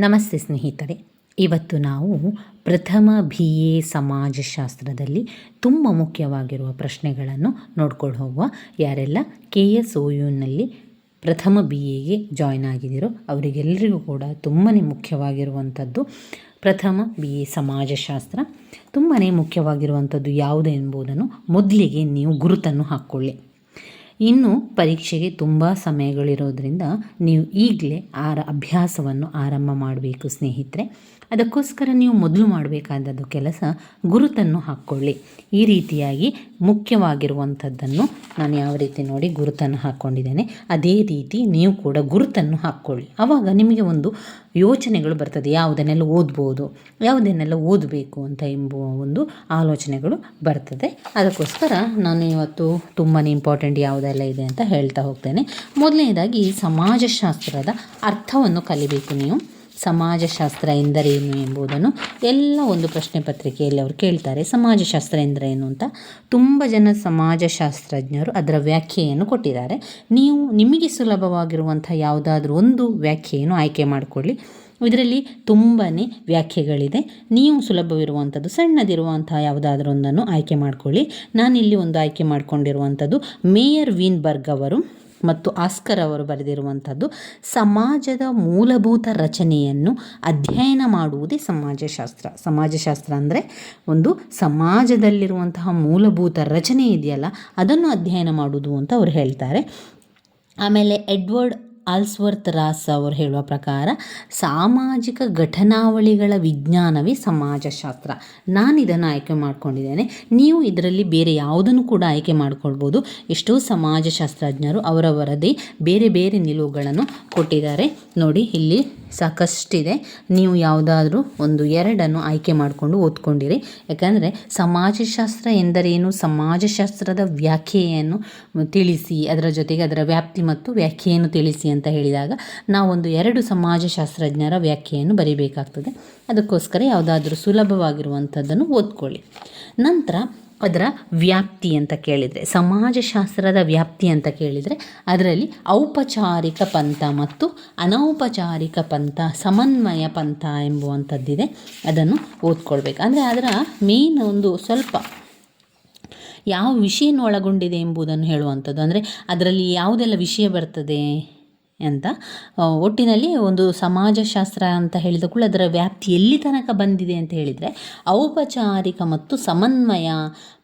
ನಮಸ್ತೆ ಸ್ನೇಹಿತರೆ. ಇವತ್ತು ನಾವು ಪ್ರಥಮ ಬಿ ಎ ಸಮಾಜಶಾಸ್ತ್ರದಲ್ಲಿ ತುಂಬ ಮುಖ್ಯವಾಗಿರುವ ಪ್ರಶ್ನೆಗಳನ್ನು ನೋಡ್ಕೊಂಡು ಹೋಗುವ. ಯಾರೆಲ್ಲ ಕೆ ಎಸ್ ಒ ಯುನಲ್ಲಿ ಪ್ರಥಮ ಬಿ ಎಗೆ ಜಾಯ್ನ್ ಆಗಿದ್ದೀರೋ ಅವರಿಗೆಲ್ಲರಿಗೂ ಕೂಡ ತುಂಬಾ ಮುಖ್ಯವಾಗಿರುವಂಥದ್ದು ಪ್ರಥಮ ಬಿ ಎ ಸಮಾಜಶಾಸ್ತ್ರ. ತುಂಬಾ ಮುಖ್ಯವಾಗಿರುವಂಥದ್ದು ಯಾವುದು ಎಂಬುದನ್ನು ಮೊದಲಿಗೆ ನೀವು ಗುರುತನ್ನು ಹಾಕ್ಕೊಳ್ಳಿ. ಇನ್ನು ಪರೀಕ್ಷೆಗೆ ತುಂಬ ಸಮಯಗಳಿರೋದ್ರಿಂದ ನೀವು ಈಗಲೇ ಆರ, ಅಭ್ಯಾಸವನ್ನು ಆರಂಭ ಮಾಡಬೇಕು ಸ್ನೇಹಿತರೆ. ಅದಕ್ಕೋಸ್ಕರ ನೀವು ಮೊದಲು ಮಾಡಬೇಕಾದದ್ದು ಕೆಲಸ ಗುರುತನ್ನು ಹಾಕ್ಕೊಳ್ಳಿ. ಈ ರೀತಿಯಾಗಿ ಮುಖ್ಯವಾಗಿರುವಂಥದ್ದನ್ನು ನಾನು ಯಾವ ರೀತಿ ನೋಡಿ ಗುರುತನ್ನು ಹಾಕ್ಕೊಂಡಿದ್ದೇನೆ, ಅದೇ ರೀತಿ ನೀವು ಕೂಡ ಗುರುತನ್ನು ಹಾಕ್ಕೊಳ್ಳಿ. ಆವಾಗ ನಿಮಗೆ ಒಂದು ಯೋಚನೆಗಳು ಬರ್ತದೆ, ಯಾವುದನ್ನೆಲ್ಲ ಓದ್ಬೋದು, ಯಾವುದನ್ನೆಲ್ಲ ಓದಬೇಕು ಅಂತ ಎಂಬುವ ಒಂದು ಆಲೋಚನೆಗಳು ಬರ್ತದೆ. ಅದಕ್ಕೋಸ್ಕರ ನಾನು ಇವತ್ತು ತುಂಬಾ ಇಂಪಾರ್ಟೆಂಟ್ ಯಾವುದೆಲ್ಲ ಇದೆ ಅಂತ ಹೇಳ್ತಾ ಹೋಗ್ತೇನೆ. ಮೊದಲನೇದಾಗಿ ಸಮಾಜಶಾಸ್ತ್ರದ ಅರ್ಥವನ್ನು ಕಲಿಬೇಕು ನೀವು. ಸಮಾಜಶಾಸ್ತ್ರ ಎಂದರೇನು ಎಂಬುದನ್ನು ಎಲ್ಲ ಒಂದು ಪ್ರಶ್ನೆ ಪತ್ರಿಕೆಯಲ್ಲಿ ಅವರು ಕೇಳ್ತಾರೆ. ಸಮಾಜಶಾಸ್ತ್ರ ಎಂದರೇನು ಅಂತ ತುಂಬ ಜನ ಸಮಾಜಶಾಸ್ತ್ರಜ್ಞರು ಅದರ ವ್ಯಾಖ್ಯೆಯನ್ನು ಕೊಟ್ಟಿದ್ದಾರೆ. ನೀವು ನಿಮಗೆ ಸುಲಭವಾಗಿರುವಂಥ ಯಾವುದಾದ್ರೂ ಒಂದು ವ್ಯಾಖ್ಯೆಯನ್ನು ಆಯ್ಕೆ ಮಾಡಿಕೊಳ್ಳಿ. ಇದರಲ್ಲಿ ತುಂಬಾ ವ್ಯಾಖ್ಯೆಗಳಿದೆ. ನೀವು ಸುಲಭವಿರುವಂಥದ್ದು, ಸಣ್ಣದಿರುವಂಥ ಯಾವುದಾದ್ರೂ ಒಂದನ್ನು ಆಯ್ಕೆ ಮಾಡಿಕೊಳ್ಳಿ. ನಾನಿಲ್ಲಿ ಒಂದು ಆಯ್ಕೆ ಮಾಡಿಕೊಂಡಿರುವಂಥದ್ದು, ಮೇಯರ್ ವೀನ್ಬರ್ಗ್ ಅವರು ಮತ್ತು ಆಸ್ಕರ್ ಅವರು ಬರೆದಿರುವಂಥದ್ದು, ಸಮಾಜದ ಮೂಲಭೂತ ರಚನೆಯನ್ನು ಅಧ್ಯಯನ ಮಾಡುವುದೇ ಸಮಾಜಶಾಸ್ತ್ರ. ಸಮಾಜಶಾಸ್ತ್ರ ಅಂದರೆ ಒಂದು ಸಮಾಜದಲ್ಲಿರುವಂತಹ ಮೂಲಭೂತ ರಚನೆ ಇದೆಯಲ್ಲ, ಅದನ್ನು ಅಧ್ಯಯನ ಮಾಡುವುದು ಅಂತ ಅವರು ಹೇಳ್ತಾರೆ. ಆಮೇಲೆ ಎಡ್ವರ್ಡ್ ಆಲ್ಸ್ವರ್ತ್ ರಾಸ್ ಅವರು ಹೇಳುವ ಪ್ರಕಾರ, ಸಾಮಾಜಿಕ ಘಟನಾವಳಿಗಳ ವಿಜ್ಞಾನವೇ ಸಮಾಜಶಾಸ್ತ್ರ. ನಾನು ಇದನ್ನು ಆಯ್ಕೆ ಮಾಡ್ಕೊಂಡಿದ್ದೇನೆ. ನೀವು ಇದರಲ್ಲಿ ಬೇರೆ ಯಾವುದನ್ನು ಕೂಡ ಆಯ್ಕೆ ಮಾಡ್ಕೊಳ್ಬೋದು. ಎಷ್ಟೋ ಸಮಾಜಶಾಸ್ತ್ರಜ್ಞರು ಅವರವರದೇ ಬೇರೆ ಬೇರೆ ನಿಲುವುಗಳನ್ನು ಕೊಟ್ಟಿದ್ದಾರೆ. ನೋಡಿ, ಇಲ್ಲಿ ಸಾಕಷ್ಟಿದೆ. ನೀವು ಯಾವುದಾದ್ರೂ ಒಂದು ಎರಡನ್ನು ಆಯ್ಕೆ ಮಾಡಿಕೊಂಡು ಓದ್ಕೊಂಡಿರಿ. ಯಾಕಂದರೆ, ಸಮಾಜಶಾಸ್ತ್ರ ಎಂದರೇನು? ಸಮಾಜಶಾಸ್ತ್ರದ ವ್ಯಾಖ್ಯೆಯನ್ನು ತಿಳಿಸಿ, ಅದರ ಜೊತೆಗೆ ಅದರ ವ್ಯಾಪ್ತಿ ಮತ್ತು ವ್ಯಾಖ್ಯೆಯನ್ನು ತಿಳಿಸಿ ಅಂತ ಹೇಳಿದಾಗ ನಾವೊಂದು ಎರಡು ಸಮಾಜಶಾಸ್ತ್ರಜ್ಞರ ವ್ಯಾಖ್ಯೆಯನ್ನು ಬರೀಬೇಕಾಗ್ತದೆ. ಅದಕ್ಕೋಸ್ಕರ ಯಾವುದಾದ್ರೂ ಸುಲಭವಾಗಿರುವಂಥದ್ದನ್ನು ಓದ್ಕೊಳ್ಳಿ. ನಂತರ ಅದರ ವ್ಯಾಪ್ತಿ ಅಂತ ಕೇಳಿದರೆ, ಸಮಾಜಶಾಸ್ತ್ರದ ವ್ಯಾಪ್ತಿ ಅಂತ ಕೇಳಿದರೆ ಅದರಲ್ಲಿ ಔಪಚಾರಿಕ ಪಂಥ ಮತ್ತು ಅನೌಪಚಾರಿಕ ಪಂಥ, ಸಮನ್ವಯ ಪಂಥ ಎಂಬುವಂಥದ್ದಿದೆ. ಅದನ್ನು ಓದ್ಕೊಳ್ಬೇಕು. ಅಂದರೆ ಅದರ ಮೇನ್ ಒಂದು ಸ್ವಲ್ಪ ಯಾವ ವಿಷಯನ ಒಳಗೊಂಡಿದೆ ಎಂಬುದನ್ನು ಹೇಳುವಂಥದ್ದು. ಅಂದರೆ ಅದರಲ್ಲಿ ಯಾವುದೆಲ್ಲ ವಿಷಯ ಬರ್ತದೆ? ಅಂತ ಒಟ್ಟಿನಲ್ಲಿ ಒಂದು ಸಮಾಜಶಾಸ್ತ್ರ ಅಂತ ಹೇಳಿದ ಕೂಡ ಅದರ ವ್ಯಾಪ್ತಿ ಎಲ್ಲಿ ತನಕ ಬಂದಿದೆ ಅಂತ ಹೇಳಿದರೆ, ಔಪಚಾರಿಕ ಮತ್ತು ಸಮನ್ವಯ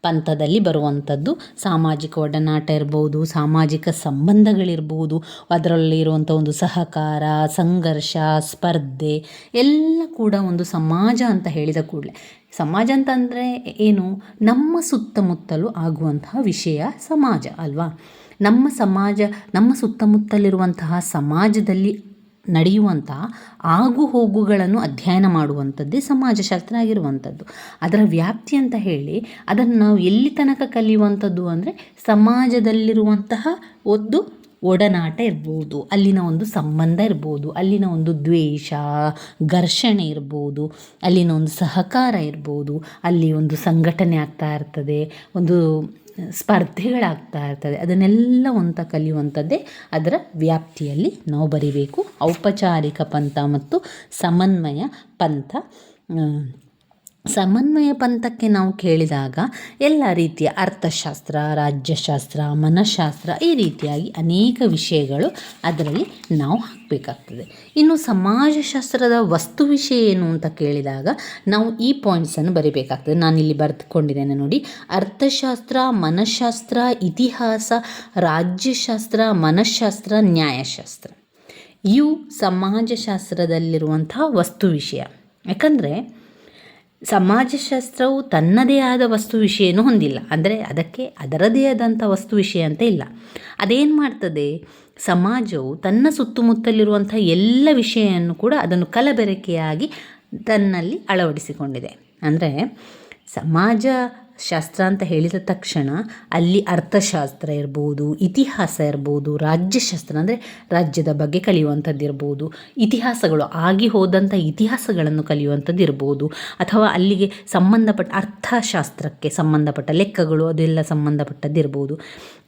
ಪಂಥದಲ್ಲಿ ಬರುವಂಥದ್ದು ಸಾಮಾಜಿಕ ಒಡನಾಟ ಇರ್ಬೋದು, ಸಾಮಾಜಿಕ ಸಂಬಂಧಗಳಿರ್ಬೋದು, ಅದರಲ್ಲಿರುವಂಥ ಒಂದು ಸಹಕಾರ, ಸಂಘರ್ಷ, ಸ್ಪರ್ಧೆ ಎಲ್ಲ ಕೂಡ ಒಂದು ಸಮಾಜ ಅಂತ ಹೇಳಿದ ಕೂಡಲೇ. ಸಮಾಜ ಅಂತಂದರೆ ಏನು? ನಮ್ಮ ಸುತ್ತಮುತ್ತಲೂ ಆಗುವಂತಹ ವಿಷಯ ಸಮಾಜ, ಅಲ್ವಾ? ನಮ್ಮ ಸಮಾಜ, ನಮ್ಮ ಸುತ್ತಮುತ್ತಲಿರುವಂತಹ ಸಮಾಜದಲ್ಲಿ ನಡೆಯುವಂತಹ ಆಗು ಹೋಗುಗಳನ್ನು ಅಧ್ಯಯನ ಮಾಡುವಂಥದ್ದೇ ಸಮಾಜಶಾಸ್ತ್ರ ಆಗಿರುವಂಥದ್ದು ಅದರ ವ್ಯಾಪ್ತಿ ಅಂತ ಹೇಳಿ, ಅದನ್ನು ನಾವು ಎಲ್ಲಿ ತನಕ ಕಲಿಯುವಂಥದ್ದು ಅಂದರೆ ಸಮಾಜದಲ್ಲಿರುವಂತಹ ಒಂದು ಒಡನಾಟ ಇರ್ಬೋದು, ಅಲ್ಲಿನ ಒಂದು ಸಂಬಂಧ ಇರ್ಬೋದು, ಅಲ್ಲಿನ ಒಂದು ದ್ವೇಷ, ಘರ್ಷಣೆ ಇರ್ಬೋದು, ಅಲ್ಲಿನ ಒಂದು ಸಹಕಾರ ಇರ್ಬೋದು, ಅಲ್ಲಿ ಒಂದು ಸಂಘಟನೆ ಆಗ್ತಾ ಇರ್ತದೆ, ಒಂದು ಸ್ಪರ್ಧೆಗಳಾಗ್ತಾ ಇರ್ತದೆ. ಅದನ್ನೆಲ್ಲ ಅಂತ ಕಲಿಯುವಂಥದ್ದೇ ಅದರ ವ್ಯಾಪ್ತಿಯಲ್ಲಿ ನಾವು ಬರಿಬೇಕು. ಔಪಚಾರಿಕ ಪಂಥ ಮತ್ತು ಸಮನ್ವಯ ಪಂಥ ಸಮನ್ವಯ ಪಂಥಕ್ಕೆ ನಾವು ಕೇಳಿದಾಗ ಎಲ್ಲ ರೀತಿಯ ಅರ್ಥಶಾಸ್ತ್ರ, ರಾಜ್ಯಶಾಸ್ತ್ರ, ಮನಃಶಾಸ್ತ್ರ ಈ ರೀತಿಯಾಗಿ ಅನೇಕ ವಿಷಯಗಳು ಅದರಲ್ಲಿ ನಾವು ಹಾಕಬೇಕಾಗ್ತದೆ. ಇನ್ನು ಸಮಾಜಶಾಸ್ತ್ರದ ವಸ್ತು ವಿಷಯ ಏನು ಅಂತ ಕೇಳಿದಾಗ ನಾವು ಈ ಪಾಯಿಂಟ್ಸನ್ನು ಬರಿಬೇಕಾಗ್ತದೆ. ನಾನಿಲ್ಲಿ ಬರೆದುಕೊಂಡಿದ್ದೇನೆ ನೋಡಿ. ಅರ್ಥಶಾಸ್ತ್ರ, ಮನಃಶಾಸ್ತ್ರ, ಇತಿಹಾಸ, ರಾಜ್ಯಶಾಸ್ತ್ರ, ಮನಃಶಾಸ್ತ್ರ, ನ್ಯಾಯಶಾಸ್ತ್ರ. ಇವು ಸಮಾಜಶಾಸ್ತ್ರದಲ್ಲಿರುವಂತಹ ವಸ್ತು ವಿಷಯ. ಯಾಕಂದರೆ ಸಮಾಜಶಾಸ್ತ್ರವು ತನ್ನದೇ ಆದ ವಸ್ತು ವಿಷಯನೂ ಹೊಂದಿಲ್ಲ. ಅಂದರೆ ಅದಕ್ಕೆ ಅದರದೇ ಆದಂಥ ವಸ್ತು ವಿಷಯ ಅಂತ ಇಲ್ಲ. ಅದೇನು ಮಾಡ್ತದೆ? ಸಮಾಜವು ತನ್ನ ಸುತ್ತಮುತ್ತಲಿರುವಂಥ ಎಲ್ಲ ವಿಷಯವನ್ನು ಕೂಡ ಅದನ್ನು ಕಲಬೆರಕೆಯಾಗಿ ತನ್ನಲ್ಲಿ ಅಳವಡಿಸಿಕೊಂಡಿದೆ. ಅಂದರೆ ಸಮಾಜ ಶಾಸ್ತ್ರ ಅಂತ ಹೇಳಿದ ತಕ್ಷಣ ಅಲ್ಲಿ ಅರ್ಥಶಾಸ್ತ್ರ ಇರ್ಬೋದು, ಇತಿಹಾಸ ಇರ್ಬೋದು, ರಾಜ್ಯಶಾಸ್ತ್ರ ಅಂದರೆ ರಾಜ್ಯದ ಬಗ್ಗೆ ಕಲಿಯುವಂಥದ್ದು ಇರ್ಬೋದು, ಇತಿಹಾಸಗಳು ಆಗಿ ಹೋದಂಥ ಇತಿಹಾಸಗಳನ್ನು ಕಲಿಯುವಂಥದ್ದು ಇರ್ಬೋದು, ಅಥವಾ ಅಲ್ಲಿಗೆ ಸಂಬಂಧಪಟ್ಟ ಅರ್ಥಶಾಸ್ತ್ರಕ್ಕೆ ಸಂಬಂಧಪಟ್ಟ ಲೆಕ್ಕಗಳು ಅದೆಲ್ಲ ಸಂಬಂಧಪಟ್ಟದ್ದಿರ್ಬೋದು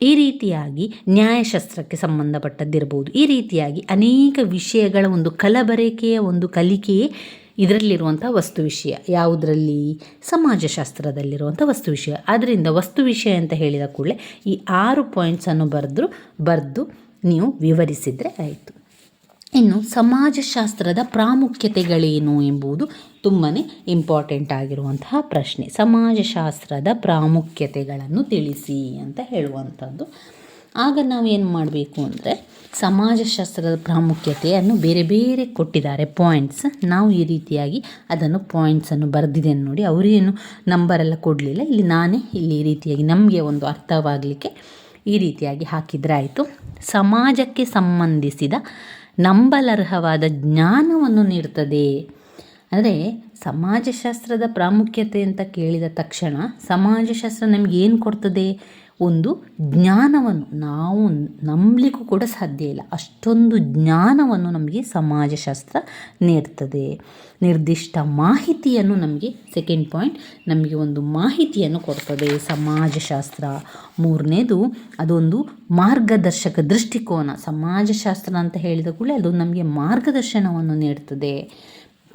ಈ ರೀತಿಯಾಗಿ ನ್ಯಾಯಶಾಸ್ತ್ರಕ್ಕೆ ಸಂಬಂಧಪಟ್ಟದ್ದಿರ್ಬೋದು ಈ ರೀತಿಯಾಗಿ ಅನೇಕ ವಿಷಯಗಳ ಒಂದು ಕಲಬರೆಕೆಯ ಒಂದು ಕಲಿಕೆಯೇ ಇದರಲ್ಲಿರುವಂಥ ವಸ್ತು ವಿಷಯ, ಯಾವುದರಲ್ಲಿ? ಸಮಾಜಶಾಸ್ತ್ರದಲ್ಲಿರುವಂಥ ವಸ್ತು ವಿಷಯ. ಆದ್ದರಿಂದ ವಸ್ತು ವಿಷಯ ಅಂತ ಹೇಳಿದ ಕೂಡಲೇ ಈ ಆರು ಪಾಯಿಂಟ್ಸನ್ನು ಬರೆದ್ರು, ಬರೆದು ನೀವು ವಿವರಿಸಿದರೆ ಆಯಿತು. ಇನ್ನು ಸಮಾಜಶಾಸ್ತ್ರದ ಪ್ರಾಮುಖ್ಯತೆಗಳೇನು ಎಂಬುದು ತುಂಬಾ ಇಂಪಾರ್ಟೆಂಟ್ ಆಗಿರುವಂತಹ ಪ್ರಶ್ನೆ. ಸಮಾಜಶಾಸ್ತ್ರದ ಪ್ರಾಮುಖ್ಯತೆಗಳನ್ನು ತಿಳಿಸಿ ಅಂತ ಹೇಳುವಂಥದ್ದು. ಆಗ ನಾವು ಏನು ಮಾಡಬೇಕು ಅಂದರೆ ಸಮಾಜಶಾಸ್ತ್ರದ ಪ್ರಾಮುಖ್ಯತೆಯನ್ನು ಬೇರೆ ಬೇರೆ ಕೊಟ್ಟಿದ್ದಾರೆ ಪಾಯಿಂಟ್ಸ್ ನಾವು ಈ ರೀತಿಯಾಗಿ ಅದನ್ನು ಪಾಯಿಂಟ್ಸನ್ನು ಬರೆದಿದ್ದೇನೆ ನೋಡಿ. ಅವರೇನು ನಂಬರೆಲ್ಲ ಕೊಡಲಿಲ್ಲ. ಇಲ್ಲಿ ನಾನೇ ಇಲ್ಲಿ ಈ ರೀತಿಯಾಗಿ ನಮಗೆ ಒಂದು ಅರ್ಥವಾಗಲಿಕ್ಕೆ ಈ ರೀತಿಯಾಗಿ ಹಾಕಿದರೆ ಆಯಿತು. ಸಮಾಜಕ್ಕೆ ಸಂಬಂಧಿಸಿದ ನಂಬಲರ್ಹವಾದ ಜ್ಞಾನವನ್ನು ನೀಡ್ತದೆ. ಅಂದರೆ ಸಮಾಜಶಾಸ್ತ್ರದ ಪ್ರಾಮುಖ್ಯತೆ ಅಂತ ಕೇಳಿದ ತಕ್ಷಣ ಸಮಾಜಶಾಸ್ತ್ರ ನಮಗೇನು ಕೊಡ್ತದೆ? ಒಂದು ಜ್ಞಾನವನ್ನು ನಾವು ನಂಬಲಿಕ್ಕೂ ಕೂಡ ಸಾಧ್ಯ ಇಲ್ಲ. ಅಷ್ಟೊಂದು ಜ್ಞಾನವನ್ನು ನಮಗೆ ಸಮಾಜಶಾಸ್ತ್ರ ನೀಡ್ತದೆ. ನಿರ್ದಿಷ್ಟ ಮಾಹಿತಿಯನ್ನು ನಮಗೆ ಸೆಕೆಂಡ್ ಪಾಯಿಂಟ್ ನಮಗೆ ಒಂದು ಮಾಹಿತಿಯನ್ನು ಕೊಡ್ತದೆ ಸಮಾಜಶಾಸ್ತ್ರ. ಮೂರನೇದು ಅದೊಂದು ಮಾರ್ಗದರ್ಶಕ ದೃಷ್ಟಿಕೋನ. ಸಮಾಜಶಾಸ್ತ್ರ ಅಂತ ಹೇಳಿದ ಕೂಡಲೇ ಅದು ನಮಗೆ ಮಾರ್ಗದರ್ಶನವನ್ನು ನೀಡ್ತದೆ.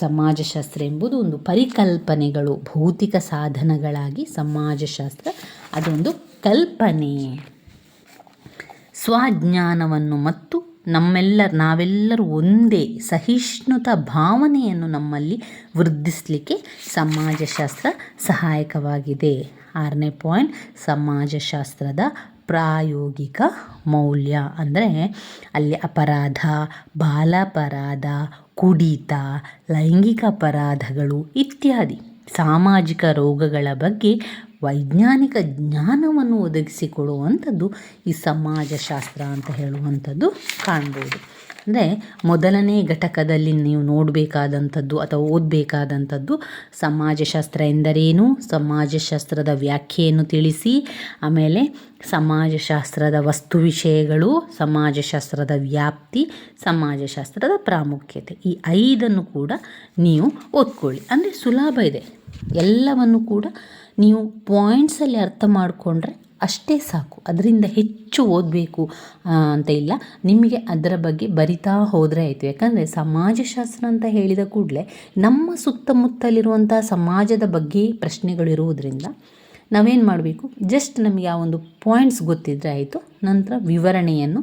ಸಮಾಜಶಾಸ್ತ್ರ ಎಂಬುದು ಒಂದು ಪರಿಕಲ್ಪನೆಗಳು, ಭೌತಿಕ ಸಾಧನಗಳಾಗಿ ಸಮಾಜಶಾಸ್ತ್ರ ಅದೊಂದು ಕಲ್ಪನೆ. ಸ್ವಜ್ಞಾನವನ್ನು ಮತ್ತು ನಮ್ಮೆಲ್ಲ ನಾವೆಲ್ಲರೂ ಒಂದೇ ಸಹಿಷ್ಣುತ ಭಾವನೆಯನ್ನು ನಮ್ಮಲ್ಲಿ ವೃದ್ಧಿಸಲಿಕ್ಕೆ ಸಮಾಜಶಾಸ್ತ್ರ ಸಹಾಯಕವಾಗಿದೆ. ಆರನೇ ಪಾಯಿಂಟ್, ಸಮಾಜಶಾಸ್ತ್ರದ ಪ್ರಾಯೋಗಿಕ ಮೌಲ್ಯ ಅಂದರೆ ಅಲ್ಲಿ ಅಪರಾಧ, ಬಾಲಾಪರಾಧ, ಕುಡಿತ, ಲೈಂಗಿಕ ಅಪರಾಧಗಳು ಇತ್ಯಾದಿ. ಸಾಮಾಜಿಕ ರೋಗಗಳ ಬಗ್ಗೆ ವೈಜ್ಞಾನಿಕ ಜ್ಞಾನವನ್ನು ಒದಗಿಸಿಕೊಡುವಂಥದ್ದು ಈ ಸಮಾಜಶಾಸ್ತ್ರ ಅಂತ ಹೇಳುವಂಥದ್ದು ಕಾಣ್ಬೋದು. ಅಂದರೆ ಮೊದಲನೇ ಘಟಕದಲ್ಲಿ ನೀವು ನೋಡಬೇಕಾದಂಥದ್ದು ಅಥವಾ ಓದಬೇಕಾದಂಥದ್ದು ಸಮಾಜಶಾಸ್ತ್ರ ಎಂದರೇನು? ಸಮಾಜಶಾಸ್ತ್ರದ ವ್ಯಾಖ್ಯೆಯನ್ನು ತಿಳಿಸಿ. ಆಮೇಲೆ ಸಮಾಜಶಾಸ್ತ್ರದ ವಸ್ತು ವಿಷಯಗಳು, ಸಮಾಜಶಾಸ್ತ್ರದ ವ್ಯಾಪ್ತಿ, ಸಮಾಜಶಾಸ್ತ್ರದ ಪ್ರಾಮುಖ್ಯತೆ ಈ ಐದನ್ನು ಕೂಡ ನೀವು ಓದ್ಕೊಳ್ಳಿ. ಅಂದರೆ ಸುಲಭ ಇದೆ. ಎಲ್ಲವನ್ನು ಕೂಡ ನೀವು ಪಾಯಿಂಟ್ಸಲ್ಲಿ ಅರ್ಥ ಮಾಡಿಕೊಂಡ್ರೆ ಅಷ್ಟೇ ಸಾಕು. ಅದರಿಂದ ಹೆಚ್ಚು ಓದಬೇಕು ಅಂತ ಇಲ್ಲ. ನಿಮಗೆ ಅದರ ಬಗ್ಗೆ ಬರಿತಾ ಹೋದರೆ ಆಯಿತು. ಯಾಕಂದರೆ ಸಮಾಜಶಾಸ್ತ್ರ ಅಂತ ಹೇಳಿದ ಕೂಡಲೇ ನಮ್ಮ ಸುತ್ತಮುತ್ತಲಿರುವಂಥ ಸಮಾಜದ ಬಗ್ಗೆ ಪ್ರಶ್ನೆಗಳಿರುವುದರಿಂದ ನಾವೇನು ಮಾಡಬೇಕು? ಜಸ್ಟ್ ನಮಗೆ ಆ ಒಂದು ಪಾಯಿಂಟ್ಸ್ ಗೊತ್ತಿದ್ದರೆ ಆಯಿತು. ನಂತರ ವಿವರಣೆಯನ್ನು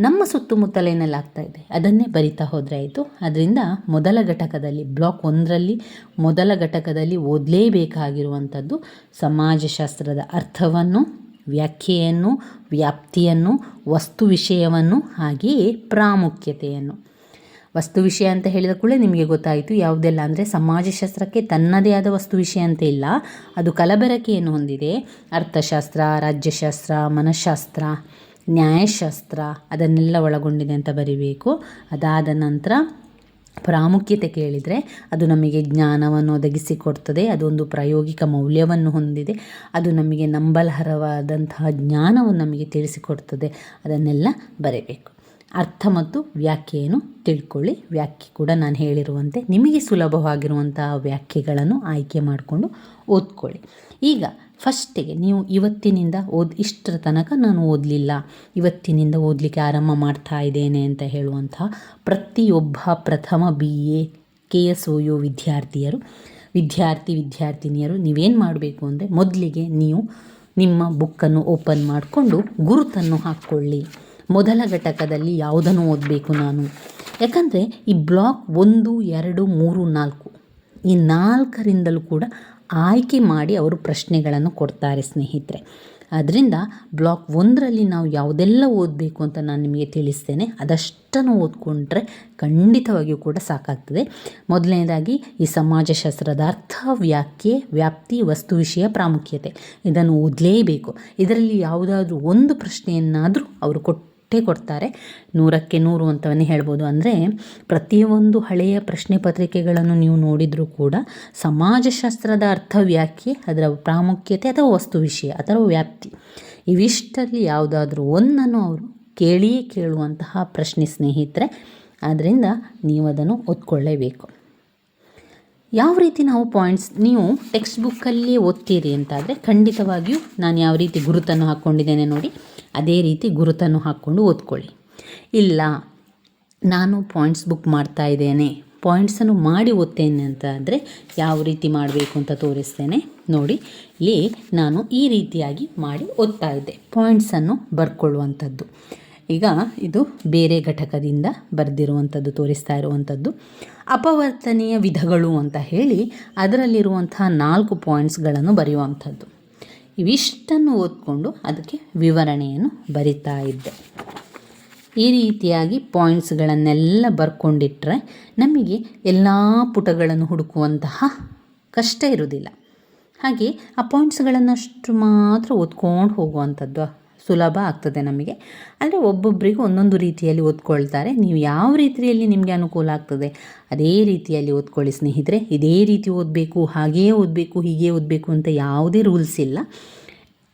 ನಮ್ಮ ಸುತ್ತಮುತ್ತಲೇನೆಲ್ಲ ಇದೆ. ಅದನ್ನೇ ಬರಿತಾ ಹೋದರೆ ಆಯಿತು. ಅದರಿಂದ ಮೊದಲ ಘಟಕದಲ್ಲಿ ಬ್ಲಾಕ್ ಒಂದರಲ್ಲಿ ಮೊದಲ ಘಟಕದಲ್ಲಿ ಓದಲೇಬೇಕಾಗಿರುವಂಥದ್ದು ಸಮಾಜಶಾಸ್ತ್ರದ ಅರ್ಥವನ್ನು ವ್ಯಾಖ್ಯೆಯನ್ನು, ವ್ಯಾಪ್ತಿಯನ್ನು, ವಸ್ತು ವಿಷಯವನ್ನು ಹಾಗೆಯೇ ಪ್ರಾಮುಖ್ಯತೆಯನ್ನು. ವಸ್ತು ವಿಷಯ ಅಂತ ಹೇಳಿದ ಕೂಡಲೇ ನಿಮಗೆ ಗೊತ್ತಾಯಿತು, ಯಾವುದೆಲ್ಲ ಅಂದರೆ ಸಮಾಜಶಾಸ್ತ್ರಕ್ಕೆ ತನ್ನದೇ ಆದ ವಸ್ತು ವಿಷಯ ಅಂತ ಇಲ್ಲ, ಅದು ಕಲಬೆರಕೆಯನ್ನು ಹೊಂದಿದೆ. ಅರ್ಥಶಾಸ್ತ್ರ, ರಾಜ್ಯಶಾಸ್ತ್ರ, ಮನಃಶಾಸ್ತ್ರ, ನ್ಯಾಯಶಾಸ್ತ್ರ ಅದನ್ನೆಲ್ಲ ಒಳಗೊಂಡಿದೆ ಅಂತ ಬರಿಬೇಕು. ಅದಾದ ನಂತರ ಪ್ರಾಮುಖ್ಯತೆ ಕೇಳಿದರೆ ಅದು ನಮಗೆ ಜ್ಞಾನವನ್ನು ಒದಗಿಸಿಕೊಡ್ತದೆ, ಅದೊಂದು ಪ್ರಾಯೋಗಿಕ ಮೌಲ್ಯವನ್ನು ಹೊಂದಿದೆ, ಅದು ನಮಗೆ ನಂಬಲಹರವಾದಂತಹ ಜ್ಞಾನವನ್ನು ನಮಗೆ ತಿಳಿಸಿಕೊಡ್ತದೆ, ಅದನ್ನೆಲ್ಲ ಬರೆಯಬೇಕು ಅರ್ಥ ಮತ್ತು ವ್ಯಾಖ್ಯೆಯನ್ನು ತಿಳ್ಕೊಳ್ಳಿ. ವ್ಯಾಖ್ಯೆ ಕೂಡ ನಾನು ಹೇಳಿರುವಂತೆ ನಿಮಗೆ ಸುಲಭವಾಗಿರುವಂತಹ ವ್ಯಾಖ್ಯೆಗಳನ್ನು ಆಯ್ಕೆ ಮಾಡಿಕೊಂಡು ಓದ್ಕೊಳ್ಳಿ. ಈಗ ಫಸ್ಟಿಗೆ ನೀವು ಇವತ್ತಿನಿಂದ ಓದ್, ಇಷ್ಟರ ತನಕ ನಾನು ಓದಲಿಲ್ಲ. ಇವತ್ತಿನಿಂದ ಓದಲಿಕ್ಕೆ ಆರಂಭ ಮಾಡ್ತಾ ಇದ್ದೇನೆ ಅಂತ ಹೇಳುವಂತಹ ಪ್ರತಿಯೊಬ್ಬ ಪ್ರಥಮ B A K S O U ವಿದ್ಯಾರ್ಥಿಯರು, ವಿದ್ಯಾರ್ಥಿ ವಿದ್ಯಾರ್ಥಿನಿಯರು ನೀವೇನು ಮಾಡಬೇಕು ಅಂದರೆ ಮೊದಲಿಗೆ ನೀವು ನಿಮ್ಮ ಬುಕ್ಕನ್ನು ಓಪನ್ ಮಾಡಿಕೊಂಡು ಗುರುತನ್ನು ಹಾಕ್ಕೊಳ್ಳಿ. ಮೊದಲ ಘಟಕದಲ್ಲಿ ಯಾವುದನ್ನು ಓದಬೇಕು ನಾನು? ಯಾಕಂದರೆ ಈ ಬ್ಲಾಕ್ ಒಂದು, ಎರಡು, ಮೂರು, ನಾಲ್ಕು ಈ ನಾಲ್ಕರಿಂದಲೂ ಕೂಡ ಆಯ್ಕೆ ಮಾಡಿ ಅವರು ಪ್ರಶ್ನೆಗಳನ್ನು ಕೊಡ್ತಾರೆ ಸ್ನೇಹಿತರೆ. ಅದರಿಂದ ಬ್ಲಾಕ್ ಒಂದರಲ್ಲಿ ನಾವು ಯಾವುದೆಲ್ಲ ಓದಬೇಕು ಅಂತ ನಾನು ನಿಮಗೆ ತಿಳಿಸ್ತೇನೆ. ಅದಷ್ಟನ್ನು ಓದ್ಕೊಂಡ್ರೆ ಖಂಡಿತವಾಗಿಯೂ ಕೂಡ ಸಾಕಾಗ್ತದೆ. ಮೊದಲನೇದಾಗಿ ಈ ಸಮಾಜಶಾಸ್ತ್ರದ ಅರ್ಥ, ವ್ಯಾಖ್ಯೆ, ವ್ಯಾಪ್ತಿ, ವಸ್ತು ವಿಷಯ ಪ್ರಾಮುಖ್ಯತೆ ಇದನ್ನು ಓದಲೇಬೇಕು. ಇದರಲ್ಲಿ ಯಾವುದಾದ್ರೂ ಒಂದು ಪ್ರಶ್ನೆಯನ್ನಾದರೂ ಅವರು ಕೊಟ್ಟು ಕೊಟ್ಟೇ ಕೊಡ್ತಾರೆ. ನೂರಕ್ಕೆ ನೂರು ಅಂತವನ್ನೇ ಹೇಳ್ಬೋದು. ಅಂದರೆ ಪ್ರತಿಯೊಂದು ಹಳೆಯ ಪ್ರಶ್ನೆ ಪತ್ರಿಕೆಗಳನ್ನು ನೀವು ನೋಡಿದರೂ ಕೂಡ ಸಮಾಜಶಾಸ್ತ್ರದ ಅರ್ಥ ವ್ಯಾಖ್ಯೆ, ಅದರ ಪ್ರಾಮುಖ್ಯತೆ ಅಥವಾ ವಸ್ತು ವಿಷಯ ಅಥವಾ ವ್ಯಾಪ್ತಿ, ಇವಿಷ್ಟರಲ್ಲಿ ಯಾವುದಾದ್ರೂ ಒಂದನ್ನು ಅವರು ಕೇಳಿಯೇ ಕೇಳುವಂತಹ ಪ್ರಶ್ನೆ ಸ್ನೇಹಿತರೆ ಆದ್ದರಿಂದ ನೀವು ಅದನ್ನು ಓದ್ಕೊಳ್ಳೇಬೇಕು ಯಾವ ರೀತಿ ನಾವು ಪಾಯಿಂಟ್ಸ್ ನೀವು ಟೆಕ್ಸ್ಟ್ ಬುಕ್ಕಲ್ಲಿ ಓದ್ತೀರಿ ಅಂತಾದರೆ ಖಂಡಿತವಾಗಿಯೂ ನಾನು ಯಾವ ರೀತಿ ಗುರುತನ್ನು ಹಾಕ್ಕೊಂಡಿದ್ದೇನೆ ನೋಡಿ. ಅದೇ ರೀತಿ ಗುರುತನ್ನು ಹಾಕ್ಕೊಂಡು ಓದ್ಕೊಳ್ಳಿ. ಇಲ್ಲ, ನಾನು ಪಾಯಿಂಟ್ಸ್ ಬುಕ್ ಮಾಡ್ತಾ ಇದ್ದೇನೆ. ಪಾಯಿಂಟ್ಸನ್ನು ಮಾಡಿ ಓದ್ತೇನೆ ಅಂತ ಅಂದರೆ ಯಾವ ರೀತಿ ಮಾಡಬೇಕು ಅಂತ ತೋರಿಸ್ತೇನೆ. ನೋಡಿ ಇಲ್ಲಿ ನಾನು ಈ ರೀತಿಯಾಗಿ ಮಾಡಿ ಓದ್ತಾ ಇದ್ದೆ. ಪಾಯಿಂಟ್ಸನ್ನು ಬರ್ಕೊಳ್ಳುವಂಥದ್ದು. ಈಗ ಇದು ಬೇರೆ ಘಟಕದಿಂದ ಬರೆದಿರುವಂಥದ್ದು, ತೋರಿಸ್ತಾ ಇರುವಂಥದ್ದು. ಅಪವರ್ತನೀಯ ವಿಧಗಳು ಅಂತ ಹೇಳಿ ಅದರಲ್ಲಿರುವಂತಹ ನಾಲ್ಕು ಪಾಯಿಂಟ್ಸ್ಗಳನ್ನು ಬರೆಯುವಂಥದ್ದು. ಇವಿಷ್ಟನ್ನು ಓದ್ಕೊಂಡು ಅದಕ್ಕೆ ವಿವರಣೆಯನ್ನು ಬರಿತಾ ಇದ್ದೆ. ಈ ರೀತಿಯಾಗಿ ಪಾಯಿಂಟ್ಸ್ಗಳನ್ನೆಲ್ಲ ಬರ್ಕೊಂಡಿಟ್ಟರೆ ನಮಗೆ ಎಲ್ಲ ಪುಟಗಳನ್ನು ಹುಡುಕುವಂತಹ ಕಷ್ಟ ಇರುವುದಿಲ್ಲ. ಹಾಗೆ ಆ ಪಾಯಿಂಟ್ಸ್ಗಳನ್ನಷ್ಟು ಮಾತ್ರ ಓದ್ಕೊಂಡು ಹೋಗುವಂಥದ್ದು ಸುಲಭ ಆಗ್ತದೆ ನಮಗೆ. ಅಂದರೆ ಒಬ್ಬೊಬ್ಬರಿಗೂ ಒಂದೊಂದು ರೀತಿಯಲ್ಲಿ ಓದ್ಕೊಳ್ತಾರೆ. ನೀವು ಯಾವ ರೀತಿಯಲ್ಲಿ ನಿಮಗೆ ಅನುಕೂಲ ಆಗ್ತದೆ, ಅದೇ ರೀತಿಯಲ್ಲಿ ಓದ್ಕೊಳ್ಳಿ ಸ್ನೇಹಿತರೆ. ಇದೇ ರೀತಿ ಓದಬೇಕು ಹಾಗೇ ಓದಬೇಕು ಹೀಗೆ ಓದಬೇಕು ಅಂತ ಯಾವುದೇ ರೂಲ್ಸ್ ಇಲ್ಲ.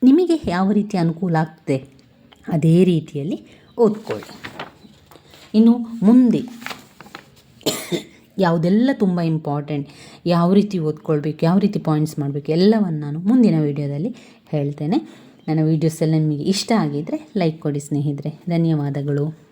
ನಿಮಗೆ ಯಾವ ರೀತಿ ಅನುಕೂಲ ಆಗ್ತದೆ, ಅದೇ ರೀತಿಯಲ್ಲಿ ಓದ್ಕೊಳ್ಳಿ. ಇನ್ನು ಮುಂದೆ ಯಾವುದೆಲ್ಲ ತುಂಬ ಇಂಪಾರ್ಟೆಂಟ್, ಯಾವ ರೀತಿ ಓದ್ಕೊಳ್ಬೇಕು, ಯಾವ ರೀತಿ ಪಾಯಿಂಟ್ಸ್ ಮಾಡಬೇಕು ಎಲ್ಲವನ್ನು ನಾನು ಮುಂದಿನ ವಿಡಿಯೋದಲ್ಲಿ ಹೇಳ್ತೇನೆ. ನನ್ನ ವೀಡಿಯೋಸ್ ಎಲ್ಲ ನಿಮಗೆ ಇಷ್ಟ ಆಗಿದ್ದರೆ ಲೈಕ್ ಕೊಡಿ ಸ್ನೇಹಿತರೆ. ಧನ್ಯವಾದಗಳು.